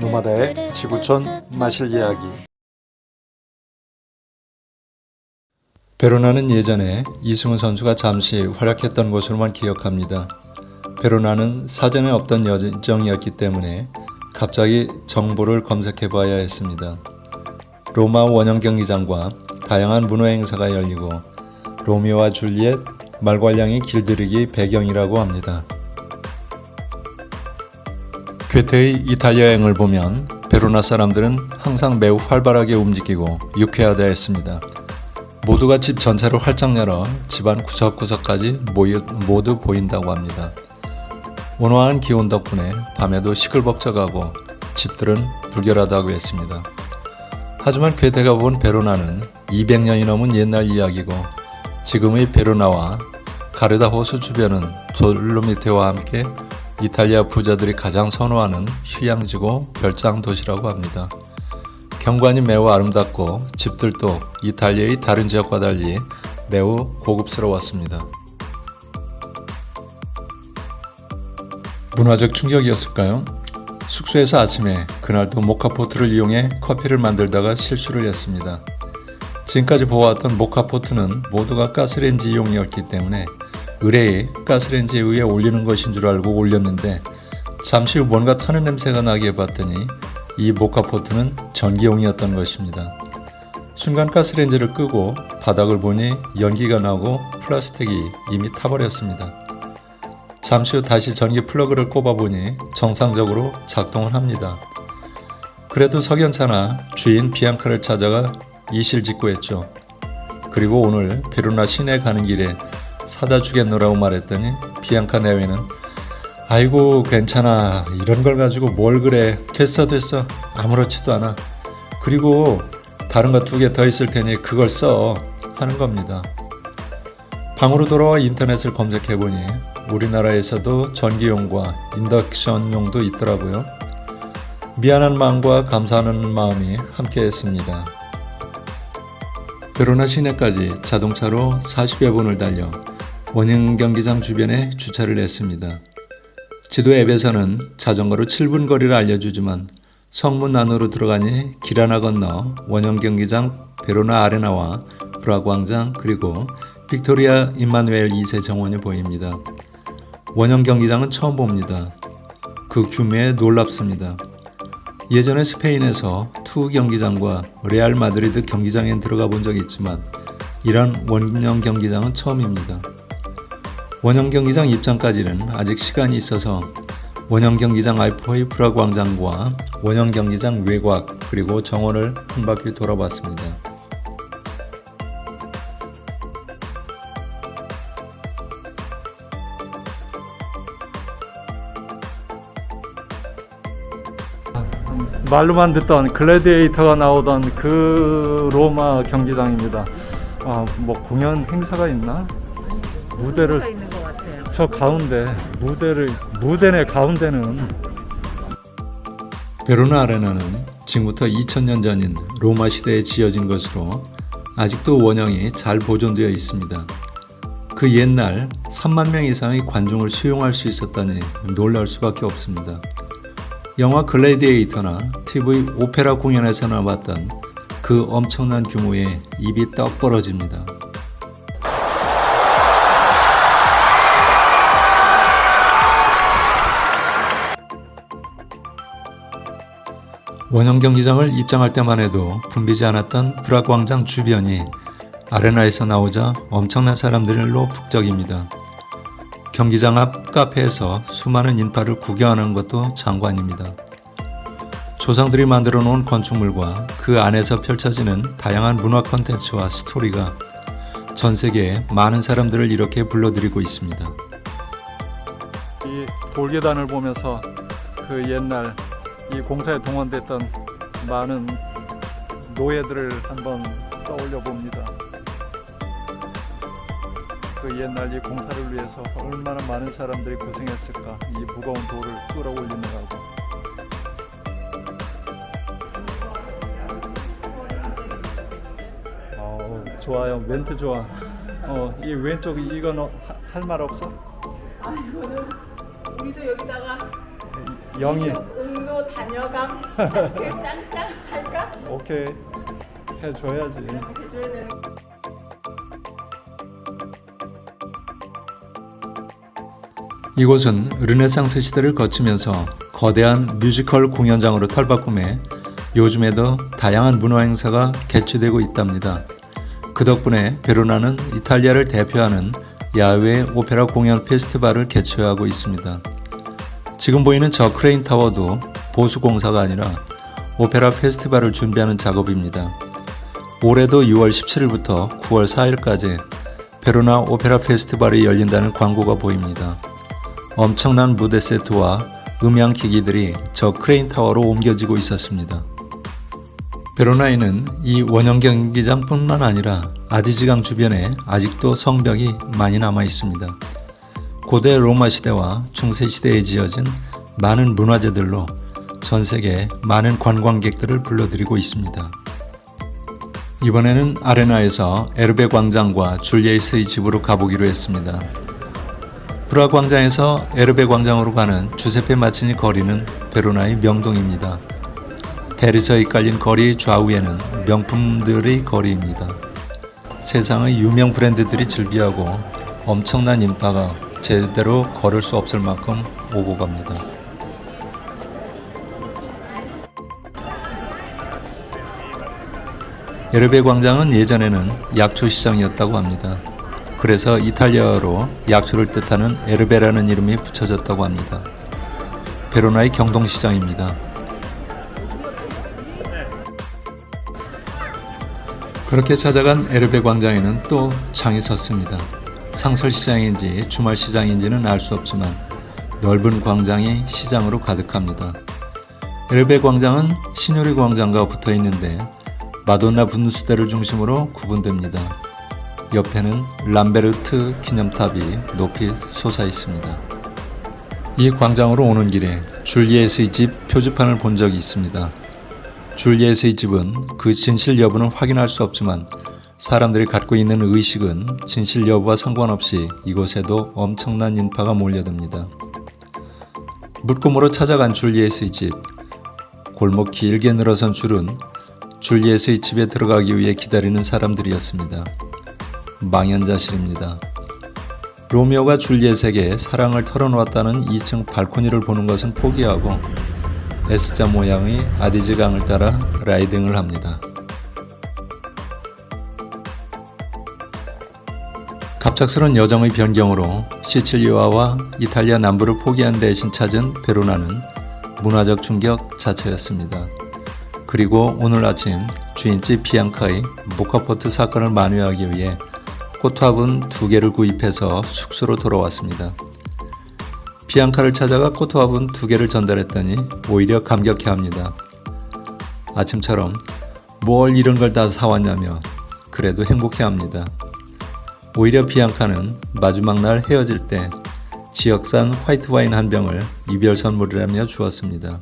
노마다의 지구촌 마실 이야기 베로나는 예전에 이승우 선수가 잠시 활약했던 곳으로만 기억합니다. 베로나는 사전에 없던 여정이었기 때문에 갑자기 정보를 검색해 봐야 했습니다. 로마 원형 경기장과 다양한 문화 행사가 열리고 로미오와 줄리엣 말괄량이 길들이기 배경이라고 합니다. 괴테의 이탈리아 여행을 보면 베로나 사람들은 항상 매우 활발하게 움직이고 유쾌하다 했습니다. 모두가 집 전체를 활짝 열어 집안 구석구석까지 모여, 모두 보인다고 합니다. 온화한 기온 덕분에 밤에도 시끌벅적하고 집들은 불결하다고 했습니다. 하지만 괴테가 본 베로나는 200년이 넘은 옛날 이야기고 지금의 베로나와 가르다 호수 주변은 돌로미테와 함께 이탈리아 부자들이 가장 선호하는 휴양지고 별장 도시라고 합니다. 경관이 매우 아름답고 집들도 이탈리아의 다른 지역과 달리 매우 고급스러웠습니다. 문화적 충격이었을까요? 숙소에서 아침에 그날도 모카포트를 이용해 커피를 만들다가 실수를 했습니다. 지금까지 보아왔던 모카포트는 모두가 가스레인지용이었기 때문에 의뢰에 가스레인지 위에 올리는 것인 줄 알고 올렸는데 잠시 후 뭔가 타는 냄새가 나게 봤더니 이 모카포트는 전기용이었던 것입니다. 순간 가스레인지를 끄고 바닥을 보니 연기가 나고 플라스틱이 이미 타버렸습니다. 잠시 후 다시 전기 플러그를 꼽아보니 정상적으로 작동을 합니다. 그래도 석연찮아 주인 비앙카를 찾아가 이실직고했죠. 그리고 오늘 베로나 시내 가는 길에 사다 주겠노라고 말했더니 비앙카 내외는 아이고 괜찮아 이런 걸 가지고 뭘 그래 됐어 됐어 아무렇지도 않아 그리고 다른 거 두 개 더 있을 테니 그걸 써 하는 겁니다. 방으로 돌아와 인터넷을 검색해 보니 우리나라에서도 전기용과 인덕션용도 있더라고요. 미안한 마음과 감사하는 마음이 함께 했습니다. 베로나 시내까지 자동차로 40여 분을 달려 원형 경기장 주변에 주차를 했습니다. 지도 앱에서는 자전거로 7분 거리를 알려주지만 성문 안으로 들어가니 길 하나 건너 원형 경기장 베로나 아레나와 브라 광장 그리고 빅토리아 임마누엘 2세 정원이 보입니다. 원형 경기장은 처음 봅니다. 그 규모에 놀랍습니다. 예전에 스페인에서 투 경기장과 레알 마드리드 경기장에 들어가 본 적이 있지만 이런 원형 경기장은 처음입니다. 원형 경기장 입장까지는 아직 시간이 있어서 원형 경기장 알포의 프라 광장과 원형 경기장 외곽 그리고 정원을 한 바퀴 돌아봤습니다. 말로만 듣던 글래디에이터가 나오던 그 로마 경기장입니다. 아, 뭐 공연 행사가 있나? 무대를. 저 가운데 무대를 무대네 가운데는 베로나 아레나는 지금부터 2000년 전인 로마 시대에 지어진 것으로 아직도 원형이 잘 보존되어 있습니다. 그 옛날 3만 명 이상의 관중을 수용할 수 있었다니 놀랄 수밖에 없습니다. 영화 글래디에이터나 TV 오페라 공연에서 나 봤던 그 엄청난 규모에 입이 떡 벌어집니다. 원형 경기장을 입장할 때만 해도 붐비지 않았던 브라 광장 주변이 아레나에서 나오자 엄청난 사람들로 북적입니다. 경기장 앞 카페에서 수많은 인파를 구경하는 것도 장관입니다. 조상들이 만들어 놓은 건축물과 그 안에서 펼쳐지는 다양한 문화 콘텐츠와 스토리가 전 세계에 많은 사람들을 이렇게 불러들이고 있습니다. 이 돌계단을 보면서 그 옛날 이 공사에 동원됐던 많은 노예들을 한번 떠올려 봅니다. 그 옛날 이 공사를 위해서 얼마나 많은 사람들이 고생했을까 이 무거운 돌을 끌어올리느라고 어우, 좋아요 멘트 좋아 어, 이 왼쪽 이건 어, 하- 할말 없어? 아 이거는 우리도 여기다가 영희 옥로 다녀감 그 짱짱 할까? 오케이 해줘야지. 해줘야 되는 이곳은 르네상스 시대를 거치면서 거대한 뮤지컬 공연장으로 탈바꿈해 요즘에도 다양한 문화 행사가 개최되고 있답니다. 그 덕분에 베로나는 이탈리아를 대표하는 야외 오페라 공연 페스티벌을 개최하고 있습니다. 지금 보이는 저 크레인 타워도 보수 공사가 아니라 오페라 페스티벌을 준비하는 작업입니다. 올해도 6월 17일부터 9월 4일까지 베로나 오페라 페스티벌이 열린다는 광고가 보입니다. 엄청난 무대 세트와 음향 기기들이 저 크레인 타워로 옮겨지고 있었습니다. 베로나에는 이 원형 경기장뿐만 아니라 아디지강 주변에 아직도 성벽이 많이 남아 있습니다. 고대 로마 시대와 중세 시대에 지어진 많은 문화재들로 전 세계 많은 관광객들을 불러들이고 있습니다. 이번에는 아레나에서 에르베 광장과 줄리에스의 집으로 가보기로 했습니다. 브라 광장에서 에르베 광장으로 가는 주세페 마치니 거리는 베로나의 명동입니다. 대리석이 깔린 거리 좌우에는 명품들의 거리입니다. 세상의 유명 브랜드들이 즐비하고 엄청난 인파가 제대로 걸을 수 없을 만큼 오고 갑니다. 에르베 광장은 예전에는 약초 시장이었다고 합니다. 그래서 이탈리아어로 약초를 뜻하는 에르베라는 이름이 붙여졌다고 합니다. 베로나의 경동시장입니다. 그렇게 찾아간 에르베 광장에는 또 장이 섰습니다. 상설시장인지 주말시장인지는 알 수 없지만 넓은 광장이 시장으로 가득합니다. 에르베 광장은 시뇨리 광장과 붙어 있는데 마돈나 분수대를 중심으로 구분됩니다. 옆에는 람베르트 기념탑이 높이 솟아 있습니다. 이 광장으로 오는 길에 줄리엣의 집 표지판을 본 적이 있습니다. 줄리엣의 집은 그 진실 여부는 확인할 수 없지만 사람들이 갖고 있는 의식은 진실 여부와 상관없이 이곳에도 엄청난 인파가 몰려듭니다. 물고으로 찾아간 줄리엣의 집. 골목 길게 늘어선 줄은 줄리엣의 집에 들어가기 위해 기다리는 사람들이었습니다. 망연자실입니다. 로미오가 줄리엣에게 사랑을 털어놓았다는 2층 발코니를 보는 것은 포기하고 S자 모양의 아디즈 강을 따라 라이딩을 합니다. 갑작스런 여정의 변경으로 시칠리아와 이탈리아 남부를 포기한 대신 찾은 베로나는 문화적 충격 자체였습니다. 그리고 오늘 아침 주인집 비앙카의 모카포트 사건을 만회하기 위해 꽃화분 두 개를 구입해서 숙소로 돌아왔습니다. 비앙카를 찾아가 꽃화분 두 개를 전달했더니 오히려 감격해합니다. 아침처럼 뭘 이런 걸 다 사왔냐며 그래도 행복해합니다. 오히려 비앙카는 마지막 날 헤어질 때 지역산 화이트 와인 한 병을 이별 선물이라며 주었습니다.